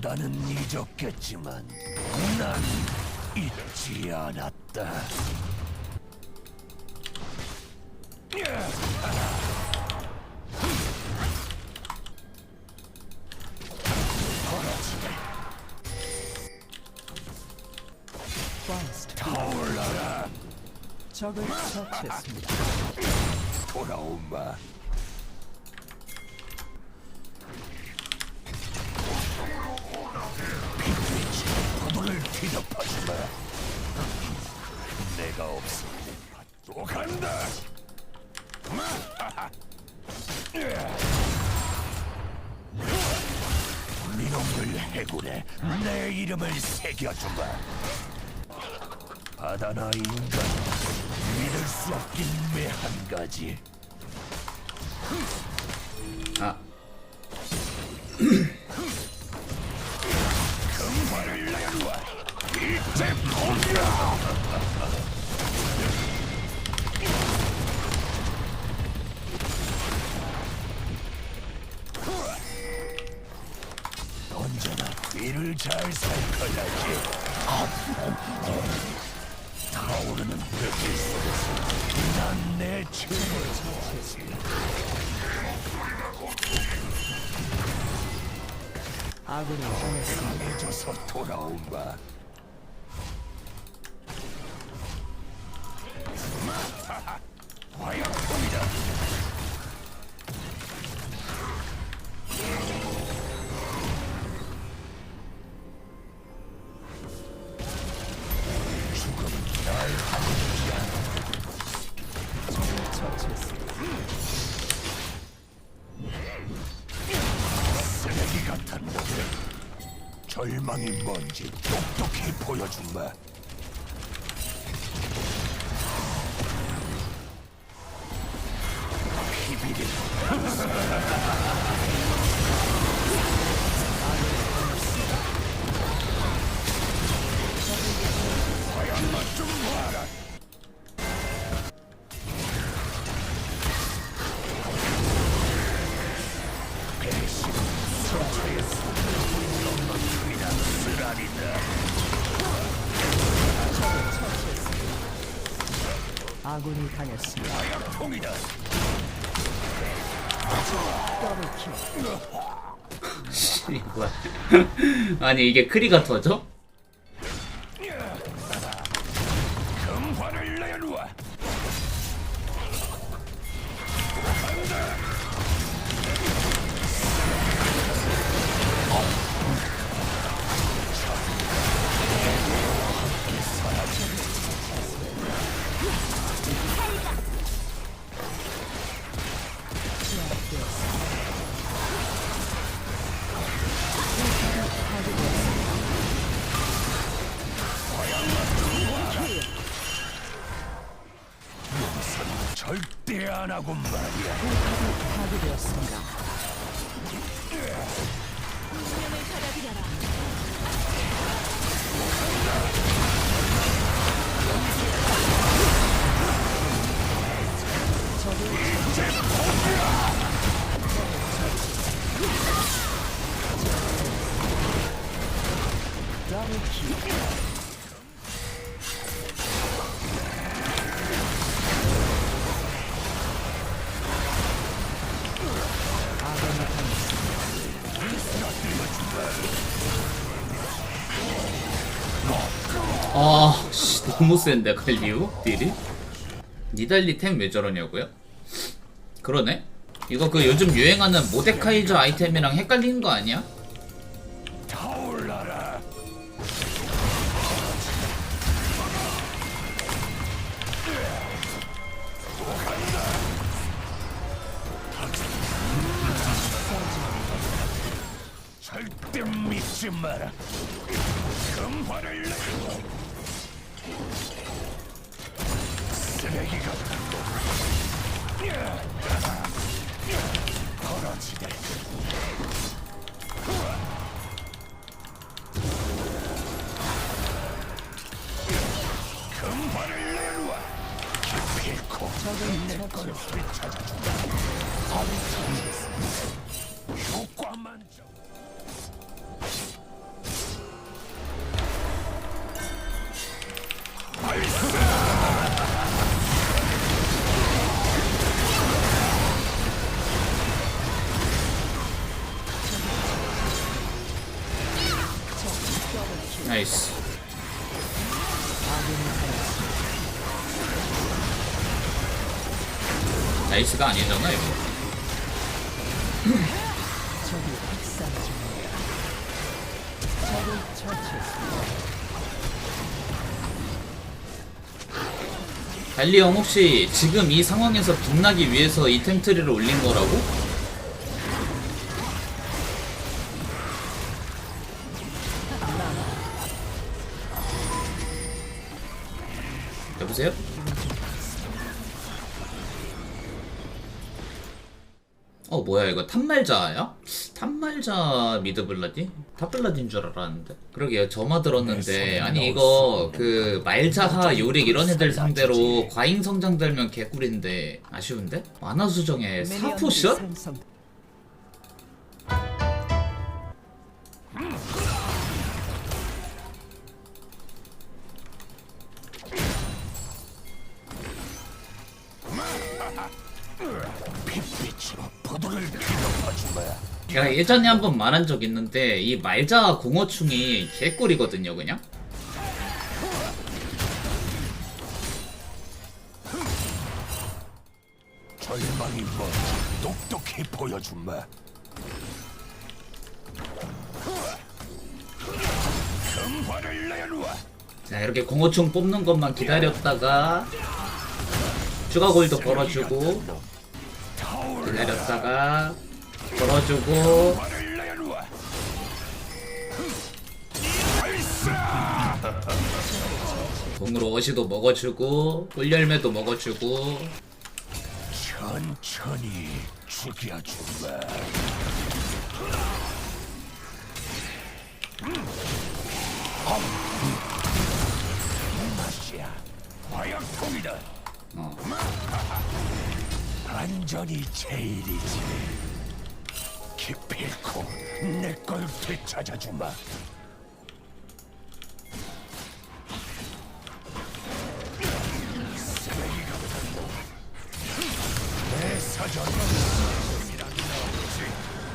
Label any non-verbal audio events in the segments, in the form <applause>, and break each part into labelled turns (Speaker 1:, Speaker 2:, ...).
Speaker 1: 바다는 잊었겠지만 난 잊지 않았다. 타올라라
Speaker 2: 적을 처치했습니다.
Speaker 1: 돌아오마. 부두를 뒤덮어주마. 내가 없으니 또 간다. 미놈들 해군에 내 이름을 새겨주마. 바다나 인간 믿을 수 없긴 매한 가지.
Speaker 3: 아 <clears throat>
Speaker 1: 언제나 뒤를 잘 살펴야지 타오르는 벽길 속에서 난내 춤을 춰지.
Speaker 2: 아군이.
Speaker 1: 강해져서 돌아온다 절망이 뭔지 똑똑히 보여준다
Speaker 2: 당했습니다. <laughs>
Speaker 3: 아니 이게 크리가 터져?
Speaker 1: 하고 말이야
Speaker 2: 파괴되었습니다. 더블킬. 아군이
Speaker 3: 씨, 너무 센데, 갈리오? 딜이? 니달리 템 왜 저러냐고요? 그러네? 이거 그 요즘 유행하는 모데카이저 아이템이랑 헷갈리는 거 아니야?
Speaker 1: 절대 믿지 마라 금화를 내 쓰레기 같은 놈 벌어지게 금화를 내놓아 기필코 내걸 되찾아준다
Speaker 3: 나이스. 나이스가 아니잖아 이거.
Speaker 2: 적이 학살 중입니다. 적을 처치했습니다.
Speaker 3: 달리 형 혹시 지금 이 상황에서 빛나기 위해서 이템 트리를 올린 거라고? 탑말자야? 탑말자 미드블라디? 탑블라디인 줄 알았는데 그러게요 저마 들었는데 아니 이거 그 말자하 요릭 이런 애들 상대로 과잉 성장 들면 개꿀인데 아쉬운데? 만화 수정에 4포션? 제가 예전에 한 번 말한 적 있는데 이 말자 공어충이 개꿀이거든요 그냥
Speaker 1: 절망이 뭔지 똑똑히 보여주마. 금화를 내놓아.
Speaker 3: 자 이렇게 공어충 뽑는 것만 기다렸다가 추가 골도 걸어주고 기다렸다가 걸어주고. 공으로 어시도 먹어주고 꿀열매도 먹어주고
Speaker 1: 천천히 죽여주마. 맛이야. 화약통이다.
Speaker 3: 어.
Speaker 1: 안전이 제일이지. 기필코 내 걸 되찾아주마.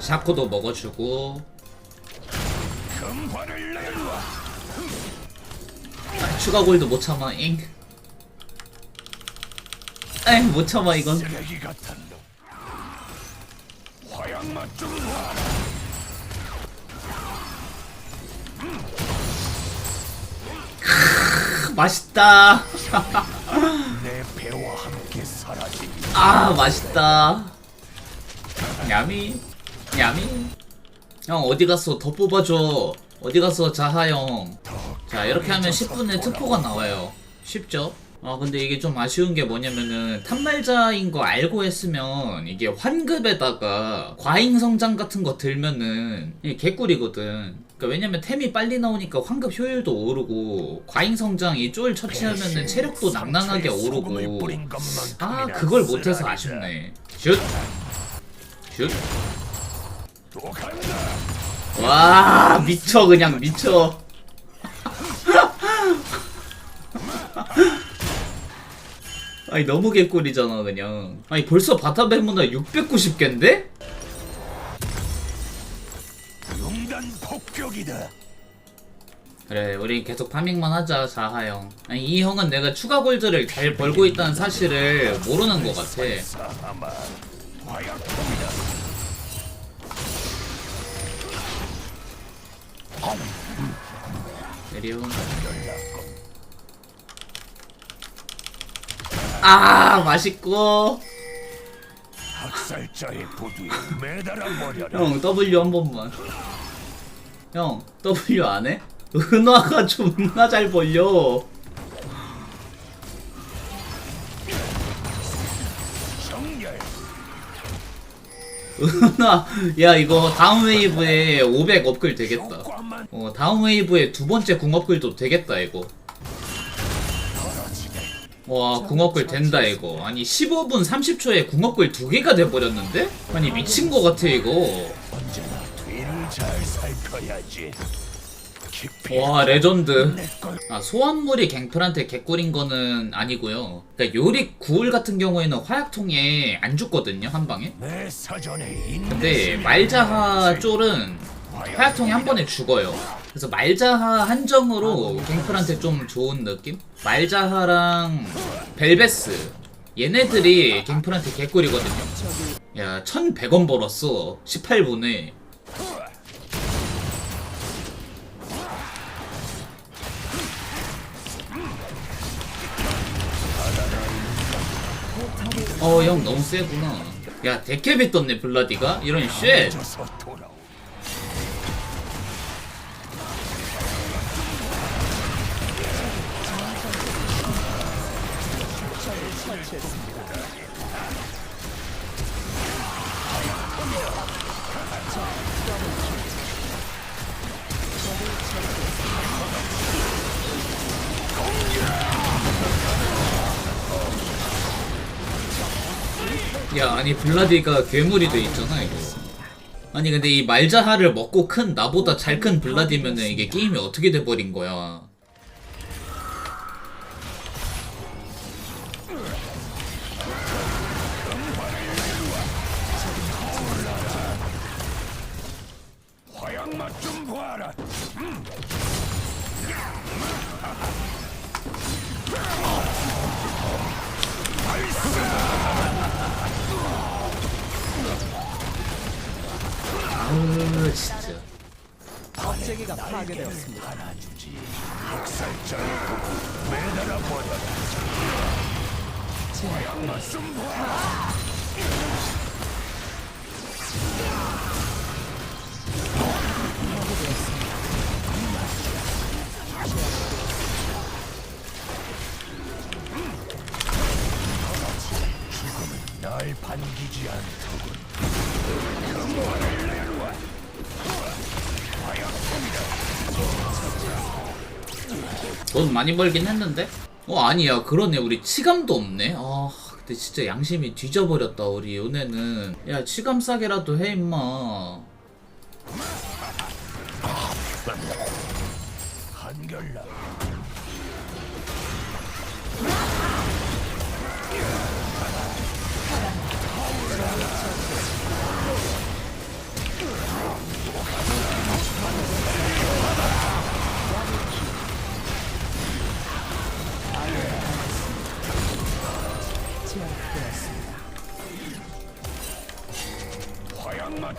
Speaker 3: 샤코도 먹어주고.
Speaker 1: 아,
Speaker 3: 추가 골도 못 참아 잉 에이 못 참아 이건
Speaker 1: 쓰레기 같은
Speaker 3: 맛있다.
Speaker 1: 내 배와 함께 사라지니
Speaker 3: 아 맛있다. 야미 야미 형 어디 갔어? 더 뽑아줘. 어디 갔어 자하 형 자 이렇게 하면 10분에 특포가 나와요. 쉽죠 아 근데 이게 좀 아쉬운 게 뭐냐면은 탑말자인 거 알고 했으면 이게 환급에다가 과잉 성장 같은 거 들면은 이게 개꿀이거든. 그러니까 왜냐면 템이 빨리 나오니까 환급 효율도 오르고 과잉 성장이 쫄 처치하면은 체력도 낭낭하게 오르고. 아 그걸 못해서 아쉽네. 슛! 슛! 와 미쳐 그냥 미쳐 아니 너무 개꿀이잖아 그냥 아니 벌써 바타 베무나 690개인데?
Speaker 1: 용단 폭격이다.
Speaker 3: 그래 우리 계속 파밍만 하자 자하 형 아니 이 형은 내가 추가 골드를 잘 벌고 있다는 사실을 모르는 것 같아. 내리 아 맛있고
Speaker 1: 학살자의 부두에 매달아 버려라.
Speaker 3: 형 W 한 번만 형 W 안 해? 은화가 존나 잘 벌려
Speaker 1: 정렬.
Speaker 3: 은화 야 이거 다음 웨이브에 500 업글 되겠다
Speaker 1: 효과만
Speaker 3: 어 다음 웨이브에 두 번째 궁 업글도 되겠다 이거. 와 궁업글 된다 이거. 아니 15분 30초에 궁업글 두 개가 돼버렸는데? 아니 미친 거 같아 이거.
Speaker 1: 언제나 뒤를 잘 살펴야지. 깊이
Speaker 3: 와 레전드.
Speaker 1: 내걸
Speaker 3: 아 소환물이 갱플한테 개꿀인 거는 아니고요. 그러니까 요리 구울 같은 경우에는 화약통에 안 죽거든요 한 방에.
Speaker 1: 내 사전에
Speaker 3: 근데 말자하 쫄은 화약통에 한 번에 죽어요. 그래서 말자하 한정으로 갱플한테 좀 좋은 느낌? 말자하랑 벨베스. 얘네들이 갱플한테 개꿀이거든요. 야 1100원 벌었어. 18분에. 어 형 너무 세구나. 야 데캡이 떴네 블라디가? 이런 쉣
Speaker 1: 돌아오
Speaker 3: 야 아니 블라디가 괴물이 돼 있잖아 이거. 아니 근데 이 말자하를 먹고 큰 나보다 잘 큰 블라디면은 이게 게임이 어떻게 돼버린 거야
Speaker 1: 봐라
Speaker 3: 아우 진짜.
Speaker 2: 겁쟁이가 파괴되었습니다.
Speaker 1: 학살자를 보고 매달아 버려라 화
Speaker 3: 돈 많이 벌긴 했는데? 어 아니야. 그러네. 우리 치감도 없네. 아 근데 진짜 양심이 뒤져버렸다 우리. 요네는 야 치감 싸게라도 해 임마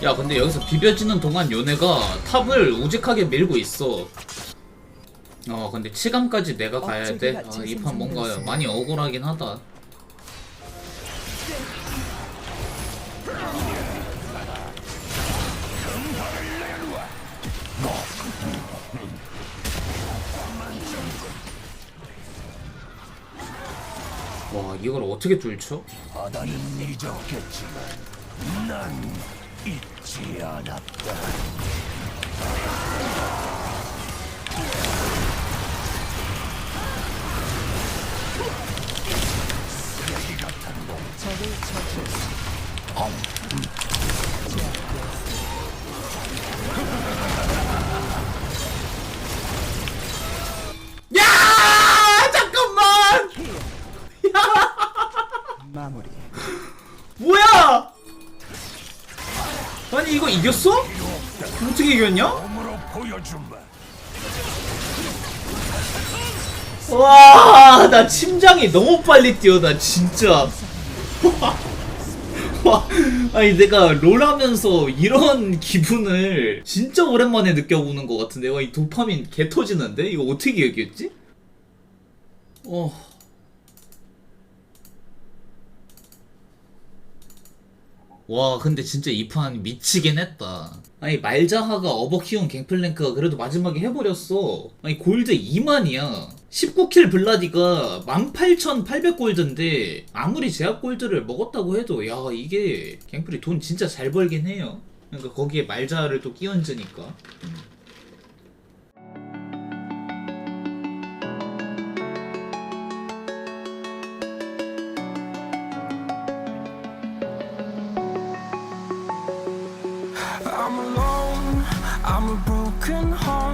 Speaker 3: 맛야 근데 여기서 비벼지는 동안 요네가 탑을 우직하게 밀고 있어 어 근데 치감까지 내가 가야 돼? 아, 이 판 뭔가 많이 억울하긴 하다 와 이걸 어떻게 뚫죠?
Speaker 1: 바다는 잊었겠지만 난 잊지 않았다.
Speaker 3: 이겼어? 어떻게 이겼냐? 와, 나 심장이 너무 빨리 뛰어, 나 진짜. <laughs> 와, 아니 내가 롤 하면서 이런 기분을 진짜 오랜만에 느껴보는 것 같은데, 와, 이 도파민 개 터지는데? 이거 어떻게 얘기했지? 어. 와 근데 진짜 이 판 미치긴 했다. 아니 말자하가 어버키온 갱플랭크가 그래도 마지막에 해버렸어. 아니 골드 2만이야. 19킬 블라디가 18,800골드인데 아무리 제압 골드를 먹었다고 해도 야 이게 갱플이 돈 진짜 잘 벌긴 해요. 그러니까 거기에 말자를 또 끼얹으니까.
Speaker 4: I'm ขึ้นหอ